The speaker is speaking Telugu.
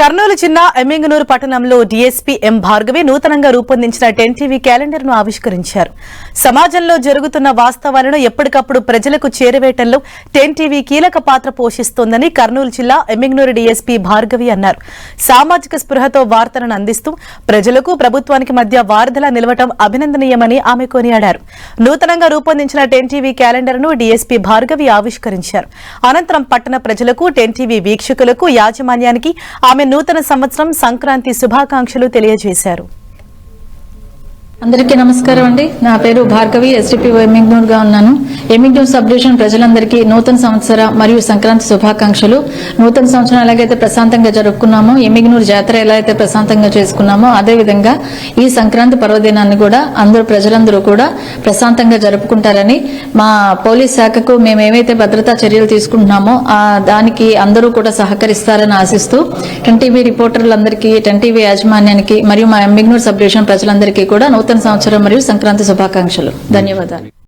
కర్నూలు జిల్లా ఎమ్మింగనూరు పట్టణంలో డీఎస్పీ ఎం భార్గవి నూతనంగా రూపొందించిన టెన్ టీవీ క్యాలెండర్ను ఆవిష్కరించారు. సమాజంలో జరుగుతున్న వాస్తవాలను ఎప్పటికప్పుడు ప్రజలకు చేరవేయటంలో టెన్ టీవీ కీలక పాత్ర పోషిస్తోందని కర్నూలు జిల్లా ఎమ్మింగనూరు డీఎస్పీ భార్గవి అన్నారు. సామాజిక స్పృహతో వార్తలను అందిస్తూ ప్రజలకు ప్రభుత్వానికి మధ్య వారధలా నిలవటం అభినందనీయమని ఆమె కొనియాడారు. నూతనంగా రూపొందించిన టెన్ టీవీ క్యాలెండర్ను డీఎస్పీ భార్గవి ఆవిష్కరించారు. అనంతరం పట్టణ ప్రజలకు టెన్ టీవీ వీక్షకులకు యాజమాన్యానికి ఆమె నూతన సంవత్సరం సంక్రాంతి శుభాకాంక్షలు తెలియజేశారు. అందరికీ నమస్కారం అండి. నా పేరు భార్గవి ఎస్డిపి ఎమ్మిగ్నూర్గా ఉన్నాను. ఎమ్మిగ్నూర్ సబ్ డివిజన్ ప్రజలందరికీ నూతన సంవత్సర మరియు సంక్రాంతి శుభాకాంక్షలు. నూతన సంవత్సరం ఎలాగైతే ప్రశాంతంగా జరుపుకున్నామో ఎమిగ్నూర్ జాతర ఎలా అయితే ప్రశాంతంగా చేసుకున్నామో అదే విధంగా ఈ సంక్రాంతి పర్వదినాన్ని కూడా అందరూ ప్రజలందరూ కూడా ప్రశాంతంగా జరుపుకుంటారని మా పోలీస్ శాఖకు మేము ఏవైతే భద్రతా చర్యలు తీసుకుంటున్నామో ఆ దానికి అందరూ కూడా సహకరిస్తారని ఆశిస్తూ టెన్ టీవీ రిపోర్టర్లందరికీ టెన్ టీవీ యాజమాన్యానికి మరియు మా ఎమ్మిగ్నూర్ సబ్ డివిజన్ ప్రజలందరికీ కూడా నూతన సంవత్సరం మరియు సంక్రాంతి శుభాకాంక్షలు. ధన్యవాదాలు.